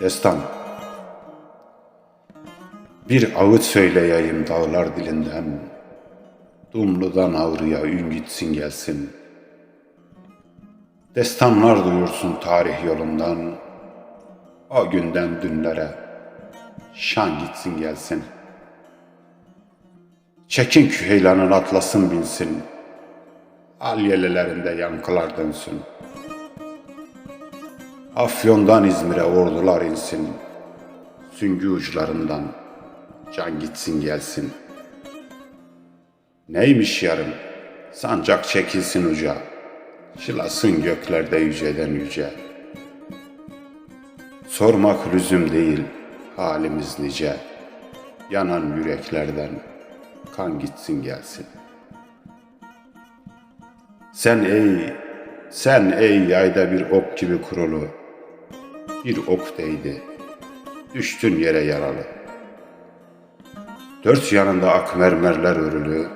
Destan. Bir ağıt söyleyeyim dağlar dilinden. Dumlu'dan Ağrı'ya ün gitsin gelsin. Destanlar duyursun tarih yolundan. O günden dünlere Şan gitsin gelsin. Çekin küheylanın atlasın binsin. Al yelelerinde yankılar dönsün Afyon'dan İzmir'e ordular insin. Süngü uçlarından can gitsin gelsin. Neymiş yarın? Sancak çekilsin uca. Çılasın göklerde yüceden yüce. Sormak lüzum değil halimiz nice. Yanan yüreklerden kan gitsin gelsin. Sen ey, sen ey yayda bir ok gibi kurulu, bir ok değdi, düştün yere yaralı. Dört yanında ak mermerler örülü,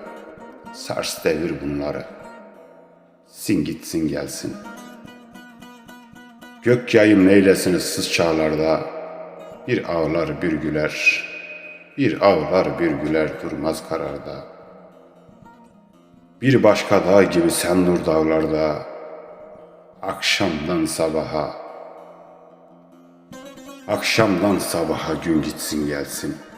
sars devir bunları. Sin gitsin gelsin. Gök yayım neylesin ıssız çağlarda, bir ağlar bir güler, bir ağlar bir güler durmaz kararda. Bir başka dağ gibi sen nur dağlarda, akşamdan sabaha, akşamdan sabaha gün gitsin gelsin.''